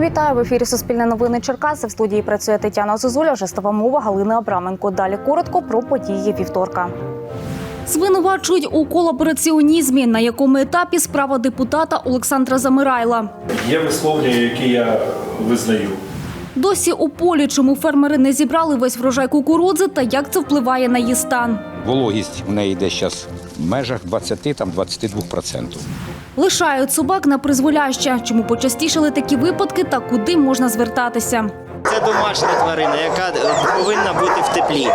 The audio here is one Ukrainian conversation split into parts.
Вітаю в ефірі Суспільне новини Черкаси. В студії працює Тетяна Зозуля, жестова мова Галини Абраменко. Далі коротко про події вівторка. Звинувачують у колабораціонізмі, на якому етапі справа депутата Олександра Замирайла. Є висловлення, які я визнаю. Досі у полі, чому фермери не зібрали весь врожай кукурудзи та як це впливає на її стан. Вологість в неї йде зараз в межах 20-22%. Лишають собак на призволяще. Чому почастішали такі випадки та куди можна звертатися? Це домашня тварина, яка повинна бути в теплі.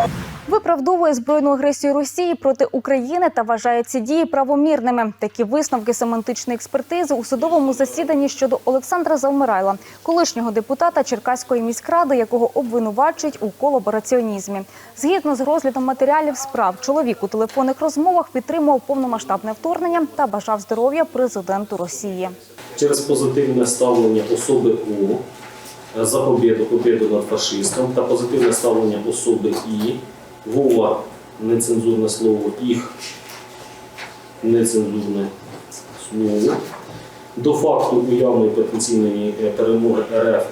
Виправдовує збройну агресію Росії проти України та вважає ці дії правомірними. Такі висновки семантичної експертизи у судовому засіданні щодо Олександра Завмирайла, колишнього депутата Черкаської міськради, якого обвинувачують у колабораціонізмі. Згідно з розглядом матеріалів справ, чоловік у телефонних розмовах підтримував повномасштабне вторгнення та бажав здоров'я президенту Росії. через позитивне ставлення особи О за побіду, побіду над фашистом та позитивне ставлення особи І, Вова, нецензурне слово, їх нецензурне слово, до факту уявної потенційної е, перемоги РФ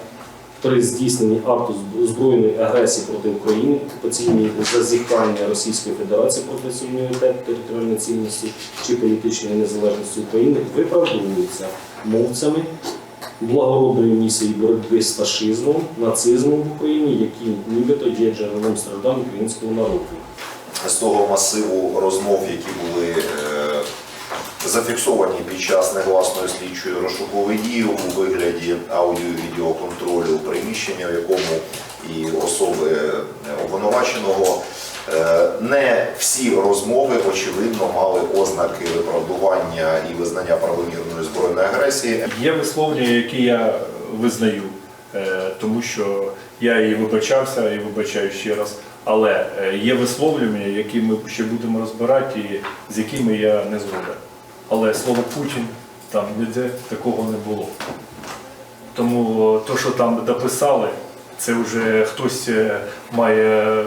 при здійсненні акту збройної агресії проти України, окупаційні зазіхання Російської Федерації проти суверенітету, територіальної цінності чи політичної незалежності України виправдовуються мовцями благородної місії боротьби з фашизмом, нацизмом в Україні, які нібито є джерелом страждань українського народу. з того масиву розмов, які були е, зафіксовані під час негласної слідчої розшукової дії у вигляді аудіо і відеоконтролю приміщення, в якому і особи е, обвинуваченого. Е, Не всі розмови очевидно мали ознаки виправдування і визнання правомірної збройної агресії. Є висловлення, які я визнаю, е, тому що я і вибачався, і вибачаю ще раз. Але е, є висловлення, які ми ще будемо розбирати, і з якими я не згоден. Але слово Путін там ніде такого не було. Тому то, що там дописали, це вже хтось має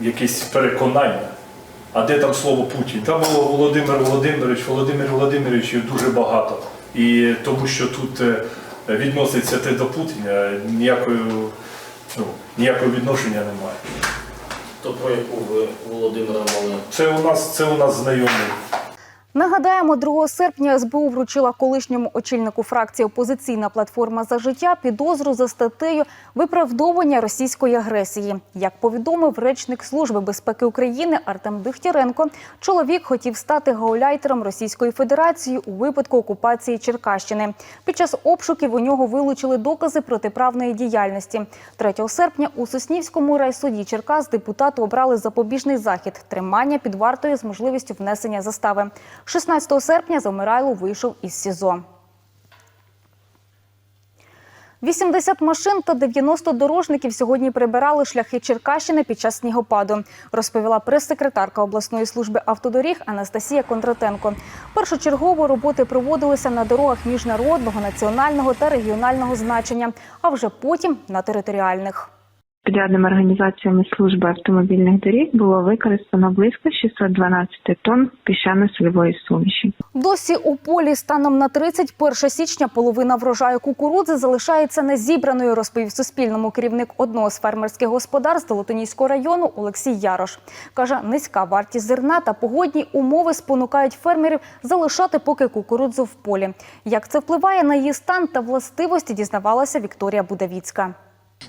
якесь переконання. А де там слово Путін? Там було Володимир Володимирович, Володимир Володимирович дуже багато. І тому що тут е, відноситься те до Путіна, ніякої, ну, ніякого відношення немає. То про яку ви Володимира мали Це у нас, це у нас знайомий. Нагадаємо, 2 серпня СБУ вручила колишньому очільнику фракції Опозиційна платформа за життя підозру за статтею виправдовування російської агресії. Як повідомив речник Служби безпеки України Артем Дихтяренко, чоловік хотів стати гауляйтером Російської Федерації у випадку окупації Черкащини. Під час обшуків у нього вилучили докази протиправної діяльності. 3 серпня у Соснівському райсуді Черкас депутату обрали запобіжний захід тримання під вартою з можливістю внесення застави. 16 серпня Завмирайло вийшов із СІЗО. 80 машин та 90 дорожників сьогодні прибирали шляхи Черкащини під час снігопаду, розповіла прес-секретарка обласної служби автодоріг Анастасія Кондратенко. Першочергово роботи проводилися на дорогах міжнародного, національного та регіонального значення, а вже потім на територіальних. Підрядними організаціями служби автомобільних доріг було використано близько 612 тонн піщано-сольової суміші. Досі у полі станом на 31 січня половина врожаю кукурудзи залишається незібраною, розповів Суспільному керівник одного з фермерських господарств Долотоніського району Олексій Ярош. Каже, низька вартість зерна та погодні умови спонукають фермерів залишати поки кукурудзу в полі. Як це впливає на її стан та властивості, дізнавалася Вікторія Будавіцька.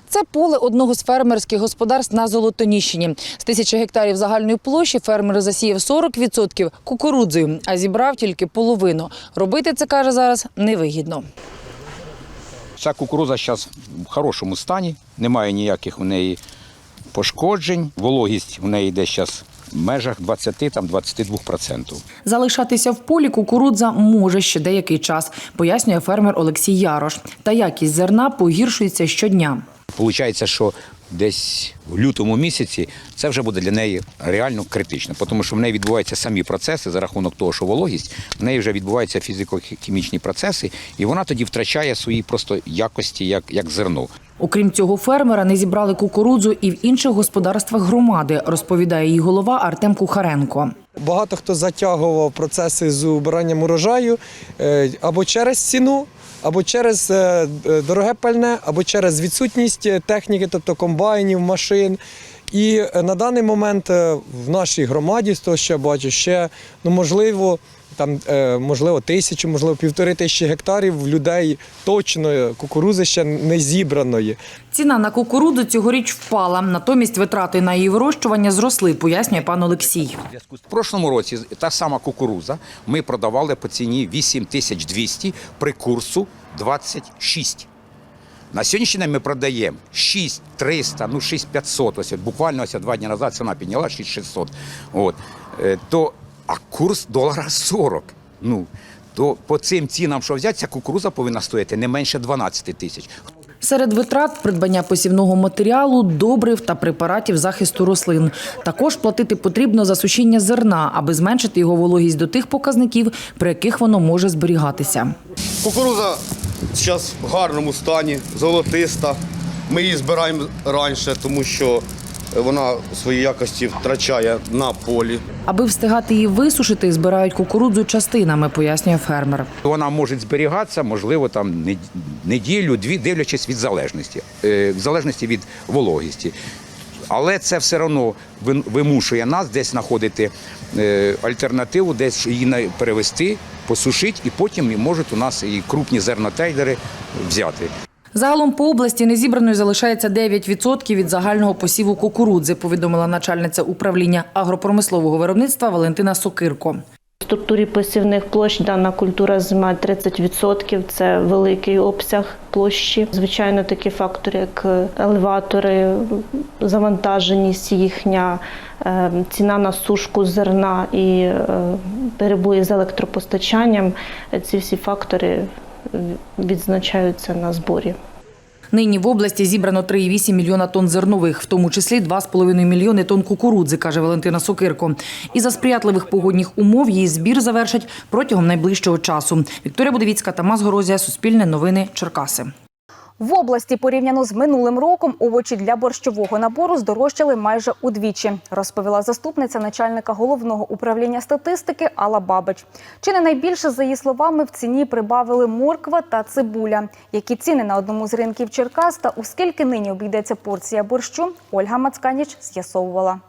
Це поле одного з фермерських господарств на Золотоніщині. З тисячі гектарів загальної площі фермер засіяв 40% кукурудзою, а зібрав тільки половину. Робити це, каже, зараз невигідно. Ця кукуруза зараз в хорошому стані, немає ніяких в неї пошкоджень. Вологість в неї йде зараз в межах 20-22%. Залишатися в полі кукурудза може ще деякий час, пояснює фермер Олексій Ярош. Та якість зерна погіршується щодня. Получається, що десь в лютому місяці це вже буде для неї реально критично, тому що в неї відбуваються самі процеси за рахунок того, що вологість, в неї вже відбуваються фізико-хімічні процеси, і вона тоді втрачає свої просто якості як, як зерно. Окрім цього, фермера не зібрали кукурудзу і в інших господарствах громади, розповідає її голова Артем Кухаренко. Багато хто затягував процеси з убиранням урожаю е, або через ціну, або через е, е, дороге пальне, або через відсутність е, техніки, тобто комбайнів, машин. І на даний момент в нашій громаді, з того, що я бачу, ще ну можливо. Там е, можливо тисячу, можливо півтори тисячі гектарів людей точно кукурузи ще не зібраної. Ціна на кукурудзу цьогоріч впала. Натомість витрати на її вирощування зросли, пояснює пан Олексій. В прошлому році та сама кукуруза ми продавали по ціні 8200 при курсу 26. На сьогоднішній день ми продаємо 6300, ну 6500. Ось буквально ось два дні назад ціна підняла 6600. От. Е, То, а курс долара 40. Ну, то по цим цінам, що взяти, ця кукуруза повинна стояти не менше 12 тисяч. Серед витрат придбання посівного матеріалу, добрив та препаратів захисту рослин. Також платити потрібно за сушіння зерна, аби зменшити його вологість до тих показників, при яких воно може зберігатися. Кукуруза зараз в гарному стані, золотиста. Ми її збираємо раніше, тому що вона свої якості втрачає на полі. Аби встигати її висушити, збирають кукурудзу частинами, пояснює фермер. Вона може зберігатися, можливо, там неділю, дві, дивлячись від залежності, е, в залежності від вологісті. Але це все одно вимушує нас десь знаходити е, альтернативу, десь її на- перевести, посушити, і потім можуть у нас і крупні зернотейдери взяти. Загалом по області незібраною залишається 9% від загального посіву кукурудзи, повідомила начальниця управління агропромислового виробництва Валентина Сокирко. В структурі посівних площ дана культура займає 30%. Це великий обсяг площі. Звичайно, такі фактори, як елеватори, завантаженість їхня, е, ціна на сушку зерна і е, перебої з електропостачанням. Ці всі фактори е, відзначаються на зборі. Нині в області зібрано 3,8 мільйона тонн зернових, в тому числі 2,5 мільйони тонн кукурудзи, каже Валентина Сокирко. І за сприятливих погодних умов її збір завершать протягом найближчого часу. Вікторія Будовіцька, Тамас Горозія, Суспільне новини, Черкаси. В області порівняно з минулим роком овочі для борщового набору здорожчали майже удвічі, розповіла заступниця начальника головного управління статистики Алла Бабич. Чи не найбільше, за її словами, в ціні прибавили морква та цибуля. Які ціни на одному з ринків Черкас та у скільки нині обійдеться порція борщу, Ольга Мацканіч з'ясовувала.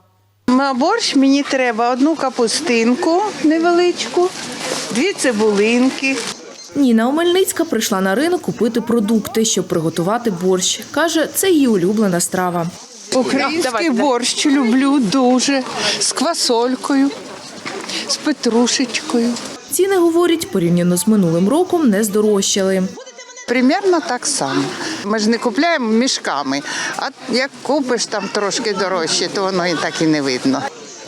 На борщ мені треба одну капустинку невеличку, дві цибулинки. Ніна Омельницька прийшла на ринок купити продукти, щоб приготувати борщ. Каже, це її улюблена страва. Український борщ люблю дуже з квасолькою, з петрушечкою. Ціни, говорить, порівняно з минулим роком не здорожчали. Примерно так само. Ми ж не купляємо мішками, а як купиш там трошки дорожче, то воно і так і не видно.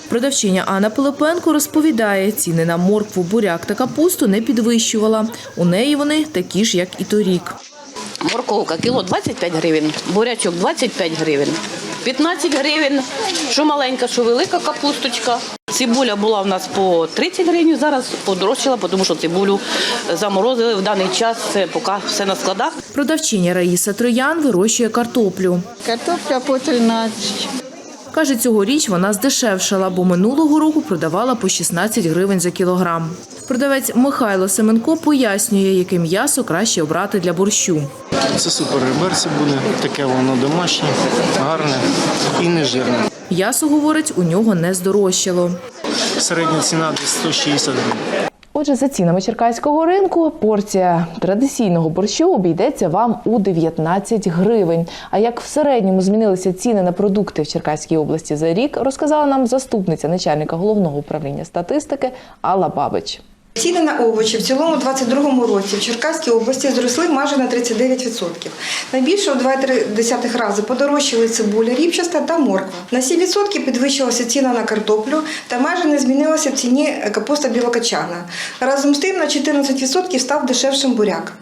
Продавчиня Анна Пилипенко розповідає, ціни на моркву, буряк та капусту не підвищувала. У неї вони такі ж, як і торік. Морковка кіло 25 гривень, бурячок 25 гривень, 15 гривень, що маленька, що велика капусточка. Цибуля була в нас по 30 гривень, зараз подорожчала, тому що цибулю заморозили в даний час, це поки все на складах. Продавчиня Раїса Троян вирощує картоплю. Картопля по 13. Каже, цьогоріч вона здешевшала, бо минулого року продавала по 16 гривень за кілограм. Продавець Михайло Семенко пояснює, яке м'ясо краще обрати для борщу. Це супер реберці буде, таке воно домашнє, гарне і не жирне. М'ясо, говорить, у нього не здорожчало. Середня ціна десь 160 гривень. Отже, за цінами черкаського ринку порція традиційного борщу обійдеться вам у 19 гривень. А як в середньому змінилися ціни на продукти в Черкаській області за рік, розказала нам заступниця начальника головного управління статистики Алла Бабич. Ціни на овочі в цілому у 2022 році в Черкаській області зросли майже на 39%. Найбільше у 2,3 рази подорожчали цибуля, ріпчаста та морква. На 7% підвищилася ціна на картоплю та майже не змінилася в ціні капуста білокачана. Разом з тим на 14% став дешевшим буряк.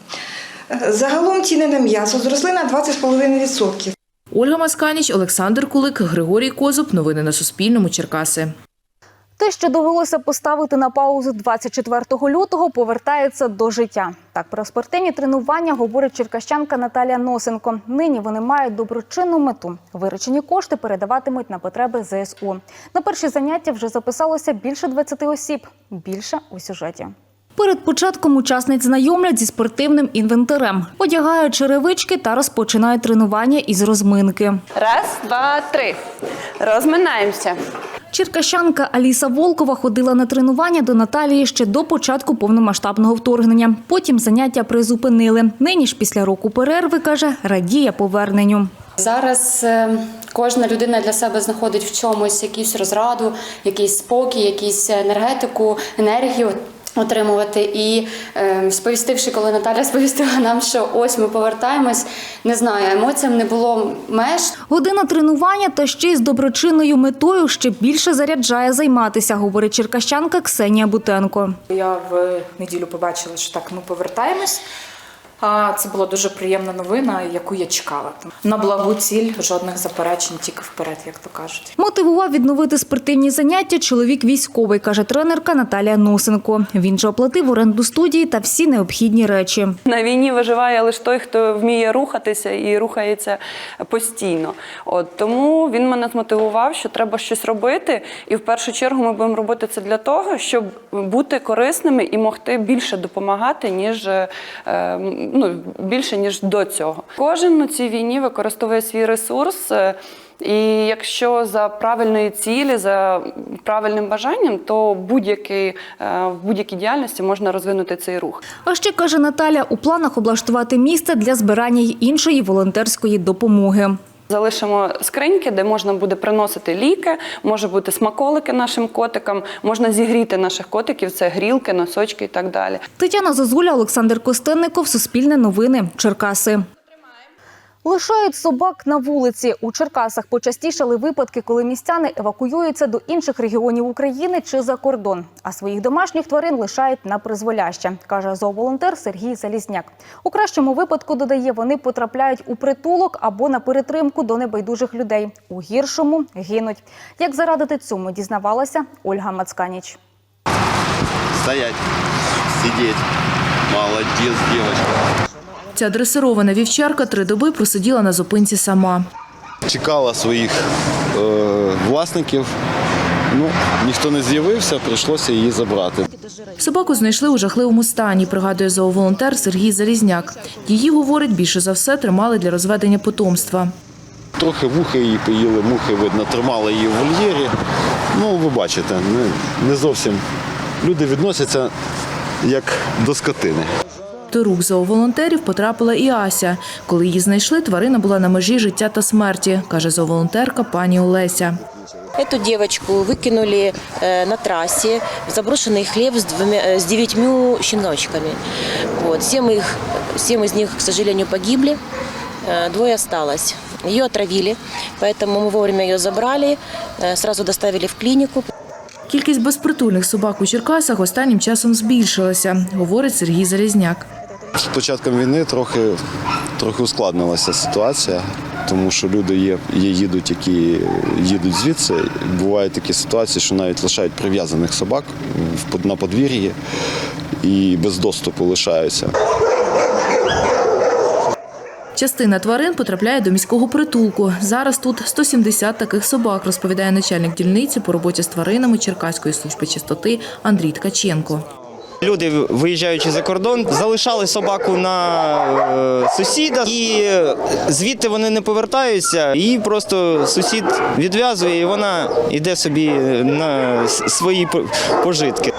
Загалом ціни на м'ясо зросли на 20,5%. Ольга Масканіч, Олександр Кулик, Григорій Козуб. Новини на Суспільному. Черкаси. Те, що довелося поставити на паузу 24 лютого, повертається до життя. Так про спортивні тренування говорить черкащанка Наталія Носенко. Нині вони мають доброчинну мету. Виручені кошти передаватимуть на потреби ЗСУ. На перші заняття вже записалося більше 20 осіб. Більше у сюжеті. Перед початком учасниць знайомлять зі спортивним інвентарем, одягають черевички та розпочинають тренування із розминки. Раз, два, три. Розминаємося. Черкащанка Аліса Волкова ходила на тренування до Наталії ще до початку повномасштабного вторгнення. Потім заняття призупинили. Нині ж після року перерви каже, радіє поверненню. Зараз е, кожна людина для себе знаходить в чомусь якусь розраду, якийсь спокій, якусь енергетику, енергію. Отримувати і е, сповістивши, коли Наталя сповістила нам, що ось ми повертаємось, не знаю, емоціям не було меж. Година тренування та ще й з доброчинною метою ще більше заряджає займатися, говорить черкащанка Ксенія Бутенко. Я в неділю побачила, що так ми повертаємось. А це була дуже приємна новина, яку я чекала. На благу ціль, жодних заперечень, тільки вперед, як то кажуть. Мотивував відновити спортивні заняття чоловік військовий, каже тренерка Наталія Носенко. Він же оплатив оренду студії та всі необхідні речі. На війні виживає лише той, хто вміє рухатися і рухається постійно. От тому він мене змотивував, що треба щось робити. І в першу чергу ми будемо робити це для того, щоб бути корисними і могти більше допомагати, ніж е, ну, більше ніж до цього. Кожен у цій війні використовує свій ресурс. е, І якщо за правильної цілі, за правильним бажанням, то будь-який, е, в будь-якій діяльності можна розвинути цей рух. А ще каже Наталя, у планах облаштувати місце для збирання й іншої волонтерської допомоги. Залишимо скриньки, де можна буде приносити ліки, може бути смаколики нашим котикам, можна зігріти наших котиків, це грілки, носочки і так далі. Тетяна Зозуля, Олександр Костенников, Суспільне новини, Черкаси. Лишають собак на вулиці. У Черкасах почастішали випадки, коли містяни евакуюються до інших регіонів України чи за кордон. А своїх домашніх тварин лишають на призволяще, каже зооволонтер Сергій Залізняк. У кращому випадку, додає, вони потрапляють у притулок або на перетримку до небайдужих людей. У гіршому гинуть. Як зарадити цьому, дізнавалася Ольга Мацканіч. Стоять, сидеть. Молодец, девочка. Ця дресирована вівчарка три доби просиділа на зупинці сама. Чекала своїх е, власників. Ну, ніхто не з'явився, прийшлося її забрати. Собаку знайшли у жахливому стані, пригадує зооволонтер Сергій Залізняк. Її, говорить, більше за все тримали для розведення потомства. Трохи вухи її поїли, мухи, видно, тримали її в вольєрі. Ну, ви бачите, не, не зовсім люди відносяться як до скотини. До рук зооволонтерів потрапила і Ася. Коли її знайшли, тварина була на межі життя та смерті, каже зооволонтерка пані Олеся. Эту девочку выкинули э, на трассе в заброшенный хлеб с, двумя, э, с девятью щеночками. Вот. Семь, их, семь из них, к сожалению, погибли, э, двое осталось. Ее отравили, поэтому мы вовремя ее забрали, э, сразу доставили в клинику. Кількість безпритульних собак у Черкасах останнім часом збільшилася, говорить Сергій Залізняк. З початком війни трохи, трохи ускладнилася ситуація, тому що люди є, є їдуть, які їдуть звідси. Бувають такі ситуації, що навіть лишають прив'язаних собак на подвір'ї і без доступу лишаються. Частина тварин потрапляє до міського притулку. Зараз тут 170 таких собак, розповідає начальник дільниці по роботі з тваринами Черкаської служби чистоти Андрій Ткаченко. Люди, виїжджаючи за кордон, залишали собаку на е, сусіда, і звідти вони не повертаються. Її просто сусід відв'язує, і вона йде собі на свої пожитки.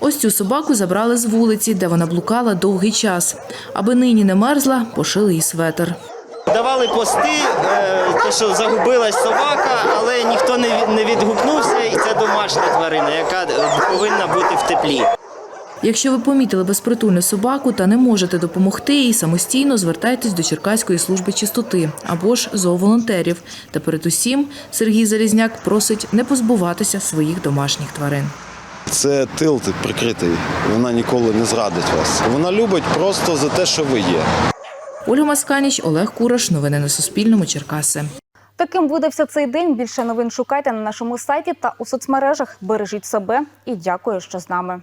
Ось цю собаку забрали з вулиці, де вона блукала довгий час. Аби нині не мерзла, пошили їй светр. Давали пости, е, те, що загубилась собака, але ніхто не відгукнувся. І це домашня тварина, яка е, повинна бути в теплі. Якщо ви помітили безпритульну собаку та не можете допомогти їй самостійно, звертайтесь до Черкаської служби чистоти або ж зооволонтерів. Та передусім Сергій Залізняк просить не позбуватися своїх домашніх тварин. Це тил прикритий, вона ніколи не зрадить вас. Вона любить просто за те, що ви є. Ольга Масканіч, Олег Кураш. Новини на Суспільному. Черкаси. Таким видався цей день. Більше новин шукайте на нашому сайті та у соцмережах. Бережіть себе і дякую, що з нами.